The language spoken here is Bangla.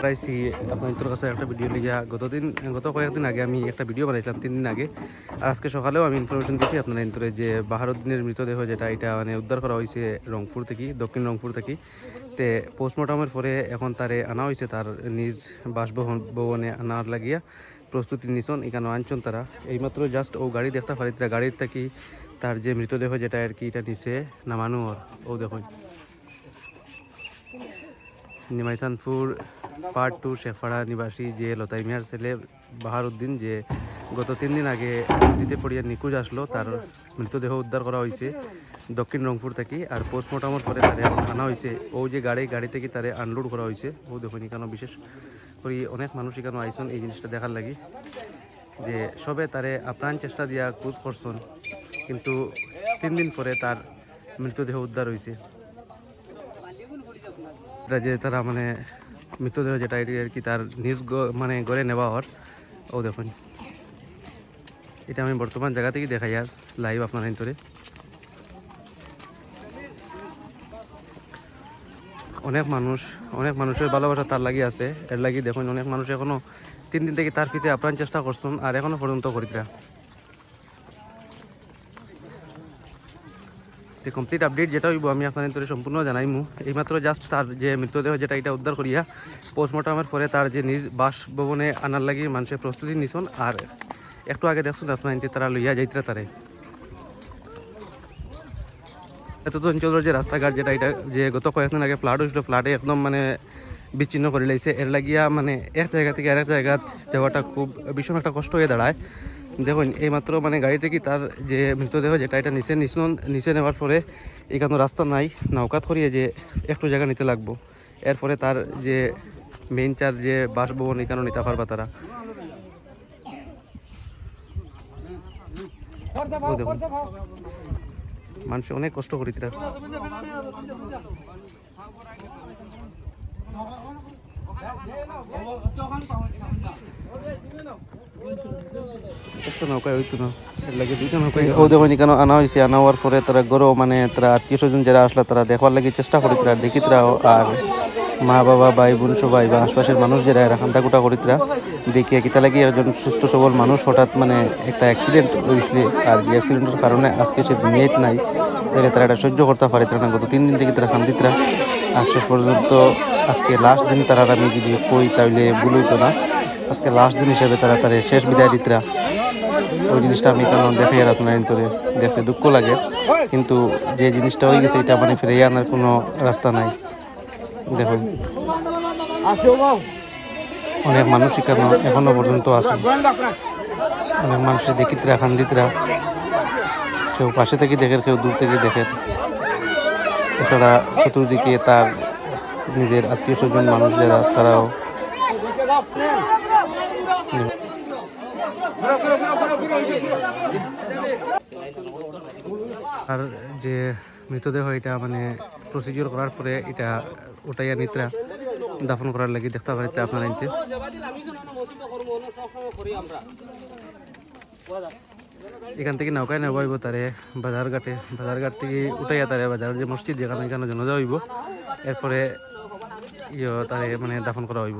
প্রাইসি আপনাদের কাছে একটা ভিডিও লিখা গতদিন, গত কয়েকদিন আগে আমি একটা ভিডিও বানাইছিলাম তিন দিন আগে আজকে সকালেও আমি ইনফরমেশন দিয়েছি আপনারা ইন্তরে যে বাহারুদ্দিনের মৃতদেহ যেটা, এটা মানে উদ্ধার করা হয়েছে রংপুর থেকে, দক্ষিণ রংপুর থেকে। তে পোস্টমর্টমের পরে এখন তারে আনা হয়েছে, তার নিজ বাসভবন, ভবনে আনার লাগিয়া প্রস্তুতি নিছন এখানে আনছন তারা। এইমাত্র জাস্ট ও গাড়ি দেখতে পারি তারা গাড়ির থাকি তার যে মৃতদেহ যেটা আর কি এটা নিচে নামানো ওর। ও দেখুন। নিমাইসানপুর পার্ট টু শেখপাড়া নিবাসী যে লতাই মিয়ার ছেলে বাহারুদ্দিন, যে গত তিন দিন আগে নদীতে পড়িয়া নিখোঁজ আসলো, তার মৃতদেহ উদ্ধার করা হয়েছে দক্ষিণ রংপুর থেকে আর পোস্টমর্টমের পরে তারে আনা হয়েছে ও যে গাড়ি গাড়ি থেকে তারে আনলোড করা হয়েছে ও দেখুন এখানে বিশেষ করে অনেক মানুষ এখানে আইসন, এই জিনিসটা দেখার লাগি। যে সবে তারে আপ্রাণ চেষ্টা দিয়া খোঁজ করছেন কিন্তু তিন দিন পরে তার মৃতদেহ উদ্ধার হয়েছে যে তারা মানে মৃতদেহ যেটা এটি আর কি তার নিজ মানে গড়ে নেওয়া হওয়ার, ও দেখুন। এটা আমি বর্তমান জায়গা থেকে দেখাই আর লাইভ আপনার ভিতরে। অনেক মানুষ, অনেক মানুষের ভালোবাসা তার লাগি আছে। এর লাগি দেখুন, অনেক মানুষ এখনও তিন দিন থেকে তার পিছিয়ে আপ্রাণ চেষ্টা করছেন আর এখনও পর্যন্ত করিতরা যে কমপ্লিট আপডেট যেটা হইব, আমি আপনার ভিতরে সম্পূর্ণ জানাইমু। এইমাত্র জাস্ট তার যে মৃতদেহ যেটা, এটা উদ্ধার করিয়া পোস্টমর্টমের পরে তার যে নিজ বাসভবনে আনার লাগি মানুষের প্রস্তুতি নিছন আর একটু আগে দেখুন, আপনার তারা লইয়া যাইতরা তারে। এত অঞ্চলের যে রাস্তাঘাট যেটা, এটা যে গত কয়েকদিন আগে ফ্লাড হয়েছিল ফ্লাডে একদম মানে বিচ্ছিন্ন করে লাইছে। এর লাগিয়া মানে এক জায়গা থেকে আরেক জায়গা যাওয়াটা খুব ভীষণ একটা কষ্ট হয়ে দাঁড়ায়। দেখুন, এইমাত্র মানে গাড়ি থেকে তার যে মৃতদেহ যেটা, এটা নিচে নিচে নিচে নেওয়ার পরে এখানে রাস্তা নাই, নৌকাত করিয়ে যে একটু জায়গা নিতে লাগবো। এরপরে তার যে মেইন চার যে বাসভবন এখানে নিতে পারবা তারা। মানুষ অনেক কষ্ট করি তারা। ও দেখো কেন আনা হয়েছে আনা হওয়ার পরে তারা গরো মানে তারা আত্মীয় স্বজন যারা আসলা, তারা দেখবার লাগে চেষ্টা করি তারা দেখি তারা আর মা বাবা, ভাই বোন সবাই বা আশপাশের মানুষ যারা, এরা খান্তা কুটা করি তারা দেখি কিতা লাগে একজন সুস্থ সবল মানুষ হঠাৎ মানে একটা অ্যাক্সিডেন্ট হয়েছে আর এই অ্যাক্সিডেন্টের কারণে আজকে সে দুনিয়াত নাই তাহলে তারা এটা সহ্য করতে পারে তারা গত তিন দিন থেকে তারা খান্দিতরা আর শেষ পর্যন্ত আজকে লাস্ট দিন তারা আমি যদি কই তাহলে ভুল হইতো না। আজকে লাস্ট দিন হিসেবে তারা তারা শেষ বিদায় দিতরা। ওই জিনিসটা আমি কারণ দেখাই আর আপনার দেখতে দুঃখ লাগে। কিন্তু যে জিনিসটা হয়ে গেছে, এটা মানে ফিরে আনার কোনো রাস্তা নাই। দেখুন অনেক মানুষ এখানে এখনও পর্যন্ত আছে। অনেক মানুষের দেখিতরা খান্দিতরা কেউ পাশে থেকে দেখে, কেউ দূর থেকে দেখে। এছাড়া চতুর্দিকে তার নিজের আত্মীয় স্বজন মানুষ যারা, তারাও আর যে মৃতদেহ, এটা মানে প্রসিডিওর করার পরে এটা ওটাইয়া নিত্রা দাফন করার লাগি দেখতে পারি আপনারা নিতে। এখান থেকে নৌকায় নেওয়া হইব তারে, বাজার ঘাটে। বাজার ঘাট থেকে উঠাইয়া তারে বাজার যে মসজিদ, যেখানে এখানে জনজা হইব এরপরে ইয়ে তারে মানে দাফন করা হইব।